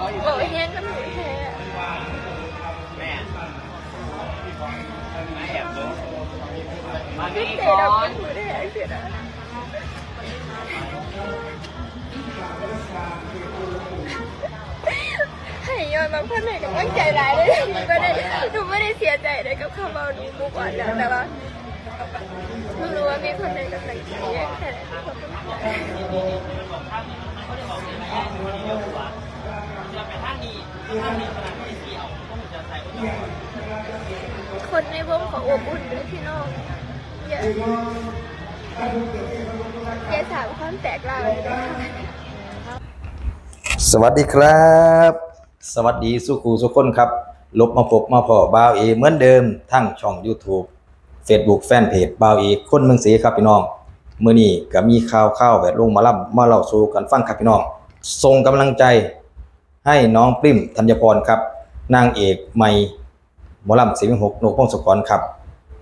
บอกแห้งก็หนูแท้แม่มาแอบดูมาดีก่อนให้ย้อนมาเพื่อนให้กำลังใจหลายเลยหนูก็ได้หนูไม่ได้เสียใจเลยกับคำว่าหนูบุกอ่อนแล้วแต่ว่าหนูรู้ว่ามีคนในกำลังใจเยอะแค่ไหน คนในวงของอบอุ่นเลยพี่น้องอย่าอย่าถามความแตกลาวเลยนะคะสวัสดีครับ สวัสดีสุขูสุขคนครับ ลบมาพบมาพอบ่าวเอเหมือนเดิมทั้งช่อง YouTube Facebook Fanpage บ่าวเอคนเมืองศรีครับพี่น้องมื้อนี้ก็มีข่าวข่าวแบบลงมาล่ำมาเล่าสู่กันฟังครับพี่น้องส่งกำลังใจ ให้น้องปริ้มธัญพรครับนางเอกใหม่หมอลำเสียงหกนกพงศกรครับ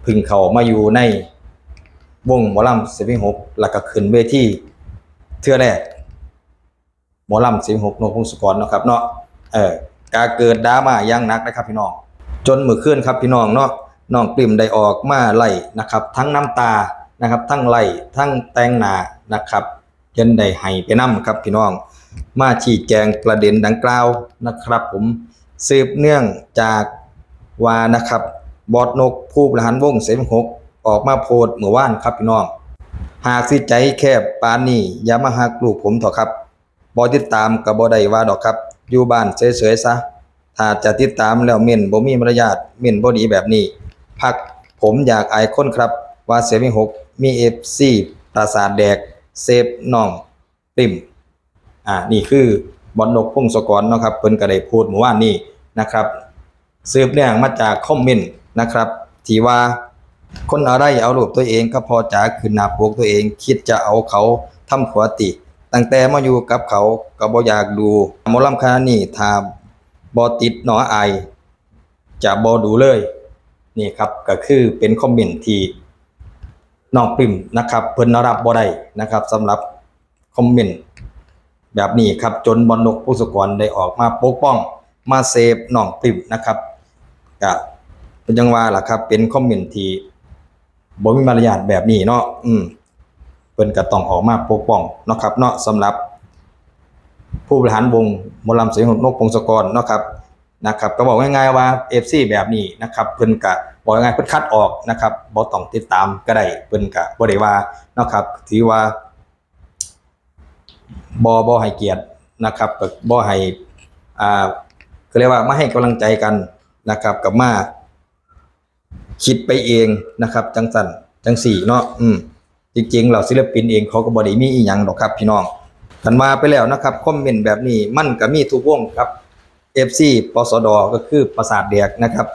พึ่งเขามาอยู่ในวงหมอลำเสียงหกแล้วก็ขึ้นเวทีเทื่อแรกหมอลำเสียงหกโนพงศกรเนาะครับเนาะเออการเกิดดราม่าย่างนักนะครับพี่น้อง จนมือขึ้นครับพี่น้องเนาะน้องปริมได้ออกมาไล่นะครับ ทั้งน้ำตานะครับ ทั้งไล่ทั้งแตงหนานะครับจนได้ให้ไปนํครับพี่น้อง มาชี้แจงประเด็นดังกล่าวนะครับ ผมสืบเนื่องจากว่านะครับบอดนกผู้บริหารวงเสียหกออกมาโพสเมื่อวานครับพี่น้อง หากสิใจแคบปานนี้อย่ามาหักลูกผมเถอะครับบ่ติดตามก็บ่ได้ว่าดอกครับ อยู่บ้านเฉยๆซะถ้าจะติดตามแล้วเม่นบ่มีมารยาทเม่นบ่ดีแบบนี้ พักผมอยากอายคนครับ ว่าเสียมีหกมี FC ปราสาทแดก เซฟน้อง ปิ่ม อ่านี่คือบอลนกพงศกรเนาะครับเพิ่นก็ได้พูดเมื่อวานนี้นะครับสืบเนื่องมาจากคอมเมนต์นะครับที่ว่าคนอะไรเอารูปตัวเองก็พอจาขึ้นหน้าปกตัวเอง คิดจะเอาเขาทำขวติ ตั้งแต่มาอยู่กับเขาก็บ่อยากดูมอลำคณะนี้ถ้าบ่ติดหนออจะบ่ดูเลยนี่ครับก็คือเป็นคอมเมนต์ที่น้องปิ่มนะครับเพิ่นรับบ่ได้นะครับสำหรับคอมเมนต์ แบบนี้ครับจนบอลนกผู้สกรได้ออกมาปกป้อง มาเซฟน้องปิ่มนะครับก็เป็นจังว่าล่ะครับ เป็นคอมเมนต์ที่บ่มีมารยาทแบบนี้เนาะอืมเพิ่นก็ต้องออกมาปกป้องเนาะครับเนาะสำหรับ ผู้บริหารวงมอลำเสียงของนกพงศกรเนาะครับนะครับก็บอกง่ายๆว่า FC แบบนี้นะครับเพิ่นก็บอกง่ายเพิ่นคัดออกนะครับบ่ต้องติดตามก็ได้เพิ่นก็บ่ได้ว่าเนาะครับถือว่า บ่บ่ให้เกียรตินะครับก็บ่ให้อ่าก็เรียกว่ามาให้กำลังใจกันนะครับ กับมาคิดไปเองนะครับ จังสันจังสี่เนาะอืมจริงๆเราศิลปินเองเขาก็บ่ได้มีอีหยังหรอกครับพี่น้องกันมาไปแล้วนะครับคอมเมนต์แบบนี้มันก็มีทุกวงครับ FC ปสดก็คือประสาทแดกนะครับ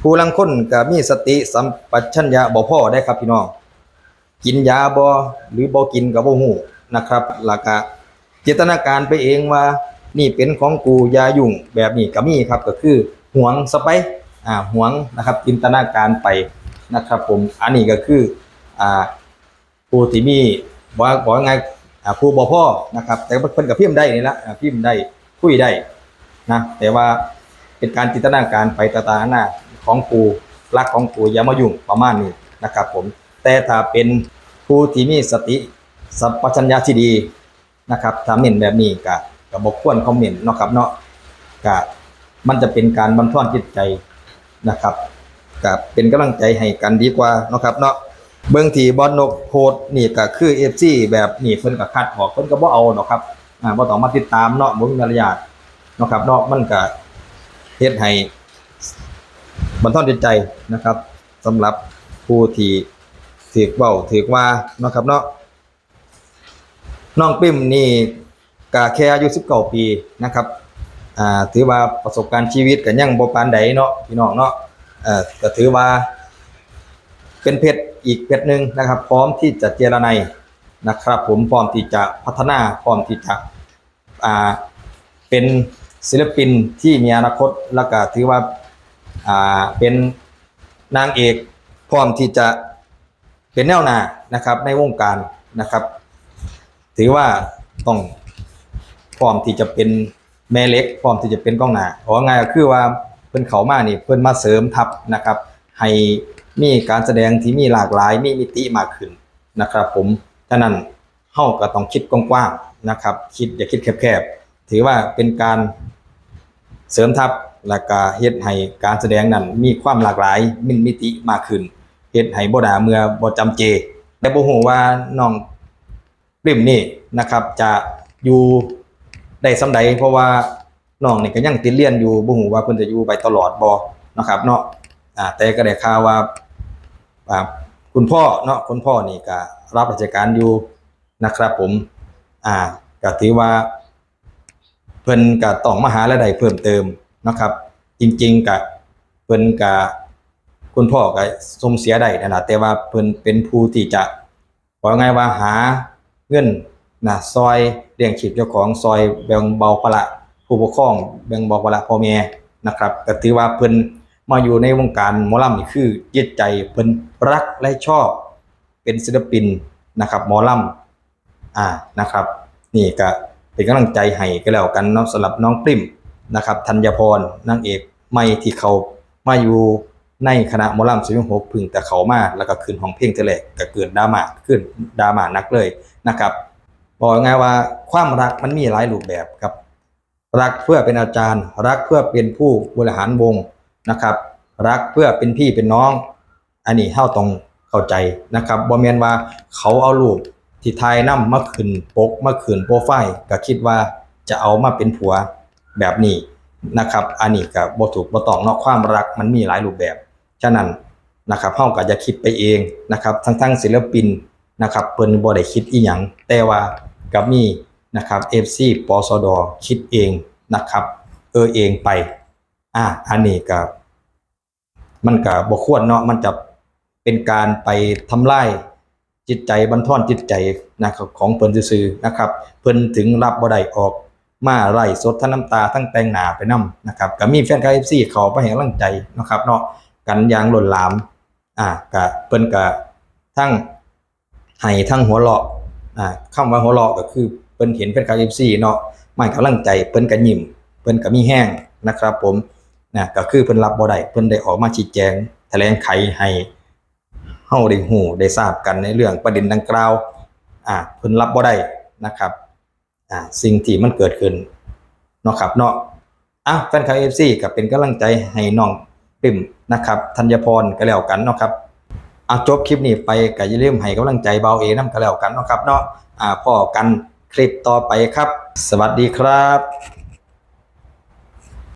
ผู้ลังคนก็มีสติสัมปชัญญะบ่พ่อได้ครับพี่น้องกินยาบ่หรือบ่กินก็บ่ฮู้ นะครับแล้วก็จินตนาการไปเองว่านี่เป็นของกูยายุ่งแบบนี้ก็มีครับก็คือห่วงสไปอ่าหวงนะครับจินตนาการไปนะครับผมอันนี้ก็คืออ่าผู้ที่มีว่าบอกว่าไงอ่าผู้บ่พ่อนะครับ แต่เพิ่นกับพิมพ์ได้นี่ละพิมพ์ได้คุยได้นะแต่ว่าเป็นการจินตนาการไปตางๆหน้าของปูรักของปูอย่ามายุ่งประมาณนี้นะครับผมแต่ถ้าเป็นผู้ที่มีสติ สัมปชัญญะที่ดีนะครับถ้าเม่นแบบนี้ก็ก็บ่ควรคอมเมนต์เนาะครับเนาะก็มันจะเป็นการบันทอนจิตใจนะครับก็เป็นกำลังใจให้กันดีกว่าเนาะครับเนาะเบิ่งทีบอลนกโพดนี่ก็คือ FC แบบนี่เพิ่นก็คัดออกเพิ่นก็บ่เอาดอกครับอ่าบ่ต้องมาติดตามเนาะบ่มีมารยาทเนาะครับเนาะมันก็เฮ็ดให้บันทอนจิตใจนะครับสำหรับผู้ที่ถูกเว้าถูกว่าเนาะครับเนาะ น้องปิ่มนี่ก็แค่อายุ19ปีนะครับอ่าถือว่าประสบการณ์ชีวิตก็ยังบ่ปานใดเนาะพี่น้องเนาะเอ่อก็ถือว่า เป็นเพชรอีกเพชรหนึ่งนะครับ พร้อมที่จะเจรไนายนะครับ ผมพร้อมที่จะพัฒนาพร้อมที่จะอ่าเป็นศิลปินที่มีอนาคตแล้วก็ถือว่าอ่าเป็นนางเอกพร้อมที่จะเป็นแนวหน้านะครับในวงการนะครับ ถือว่าต้องพร้อมที่จะเป็นแม่เล็กพร้อมที่จะเป็นกองหน้าเพราะว่าไงก็คือว่าเพิ่นเขามานี่เพิ่นมาเสริมทัพนะครับ ให้มีการแสดงที่มีหลากหลายมีมิติมากขึ้นนะครับ ผมฉะนั้นเฮาก็ต้องคิดกว้างๆนะครับ คิดอย่าคิดแคบๆถือว่าเป็นการเสริมทัพและก็เฮ็ดให้การแสดงนั้นมีความหลากหลายมีมิติมากขึ้นเฮ็ดให้บ่ดาเมื่อบ่จำเจ แต่บ่ฮู้ว่าน้อง ริมนี่นะครับ จะอยู่ได้สำใดเพราะว่าน้องนี่ก็ยังติดเรียนอยู่บ่ฮู้ว่าเพิ่นจะอยู่ไปตลอดบ่นะครับเนาะอ่าแต่ก็ได้ข่าวว่าอ่าคุณพ่อเนาะคุณพ่อนี่ก็รับราชการอยู่นะครับผมอ่าก็ถือว่า เพิ่นก็ต้องมาหารายได้เพิ่มเติมนะครับ จริงๆก็เพิ่นก็คุณพ่อก็สมเสียได้นั่นล่ะแต่ว่าเพิ่นเป็นผู้ที่จะว่าไงว่าหา เงินนะซอยเลี้ยงชีพเจ้าของซอยแบ่งเบาภาระผู้ปกครองแบ่งเบาภาระพ่อแม่นะครับก็ถือว่าเพิ่นมาอยู่ในวงการหมอลำนี่คือจิตใจเพิ่นรักและชอบ เป็นศิลปินนะครับหมอลำอ่านะครับ นี่ก็เป็นกำลังใจให้ก็แล้วกันเนาะสำหรับน้องปริมนะครับธัญพรนางเอกใหม่ที่เขามาอยู่ในคณะมอลำสุยงหกพึ่งแต่เขามาแล้วก็ขึ้นห้องเพลงเทเลกก็เกิดดราม่าขึ้นดราม่านักเลย นะครับบอกง่ายว่าความรักมันมีหลายรูปแบบครับ รักเพื่อเป็นอาจารย์ รักเพื่อเป็นผู้บริหารวงนะครับ รักเพื่อเป็นพี่เป็นน้อง อันนี้เฮาต้องเข้าใจนะครับบ่แม่นว่าเขาเอารูปที่ทายนำมาขึ้นปกมาขึ้นโปรไฟล์ก็คิดว่าจะเอามาเป็นผัวแบบนี้นะครับ อันนี้ก็บ่ถูกบ่ต้องนาะความรักมันมีหลายรูปแบบ ฉะนั้นนะครับเฮาก็อย่าคิดไปเองนะครับ ทั้งๆศิลปิน นะครับเพิ่นบ่ได้คิดอีหยังแต่ว่ากับมีนะครับ FC ปสดคิดเองนะครับ เออเองไป อะอันนี้ก็มันก็บ่ควรเนาะมันจะเป็นการไปทำลายจิตใจบันทอนจิตใจนะครับของเพิ่นซื่อๆนะครับ เพิ่นถึงรับบ่ได้ออกมาไล่สดทั้งน้ำตาทั้งแต่งหน้าไปนํนะครับก็มีแฟนคลับ FC เขาไปให้กำลังใจนะครับเนาะกันอย่างล้นหลาม อ่ากะเปิ้นกะทั้ง ให้ทั้งหัวเราะอ่าคำว่าหัวเราะก็คือเปิ้นเห็นแฟนคลับ FC เนาะไม่กำลังใจเปิ้นก็ยิ้มเปิ้นก็มีแห้งนะครับ ผมนะก็คือเพิ่นรับบ่ได้เพิ่นได้ออกมาชี้แจง แถลงไขให้เฮาได้ฮู้ได้ทราบกันในเรื่องประเด็นดังกล่าวอ่าเพิ่นรับบ่ได้นะครับอ่าสิ่งที่มันเกิดขึ้นเนาะครับเนาะอะแฟนคลับ FC ก็เป็นกำลังใจให้น้องปิ่มนะครับธัญพรก็แล้วกันเนาะครับ อาจบคลิปนี้ไปก็อย่าลืมให้กำลังใจเบาเอน้ำก็แล้วกันนะครับเนาะอ่าพอกันคลิปต่อไปครับ สวัสดีครับ